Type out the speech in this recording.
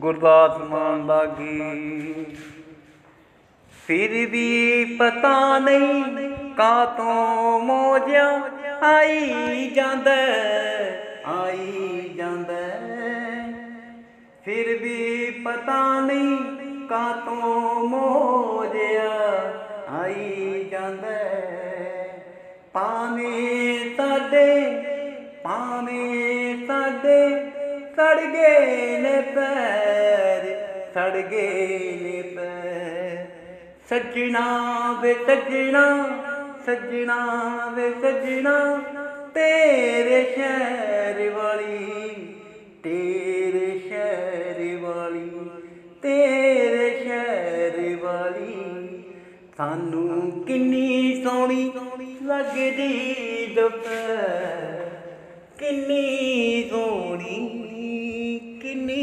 ਗੁਰਦਾਸ ਮਾਨ ਲਾਗੀ। ਫਿਰ ਵੀ ਪਤਾ ਨਹੀਂ ਕਾਤੋਂ ਮੋਜਿਆ, ਆਈ ਜਾਂਦਾ ਆਈ ਜਾਂਦਾ। ਫਿਰ ਵੀ ਪਤਾ ਨਹੀਂ ਕਾਤੋਂ ਮੋਜਿਆ, ਆਈ ਜਾਂਦਾ। ਪਾਵੇਂ ਸਾਡੇ ਪਾਵੇਂ ਸਾਡੇ ਸੜ ਗਏ ਨੇ ਪੈਰ ਸੜਗੇ ਗਏ ਨੇ ਪੈ। ਸੱਜਣਾ ਵੇ ਸੱਜਣਾ ਸੱਜਣਾ ਵੇ ਸੱਜਣਾ, ਤੇਰੇ ਸ਼ਹਿਰ ਵਾਲੀ, ਤੇਰੇ ਸ਼ਹਿਰ ਵਾਲੀ, ਤੇਰੇ ਸ਼ਹਿਰ ਵਾਲੀ। ਸਾਨੂੰ ਕਿੰਨੀ ਸੋਹਣੀ ਲੱਗਦੀ ਦੁਪਹਿਰ। ਕਿੰਨੀ ਸੋਹਣੀ, ਕਿੰਨੀ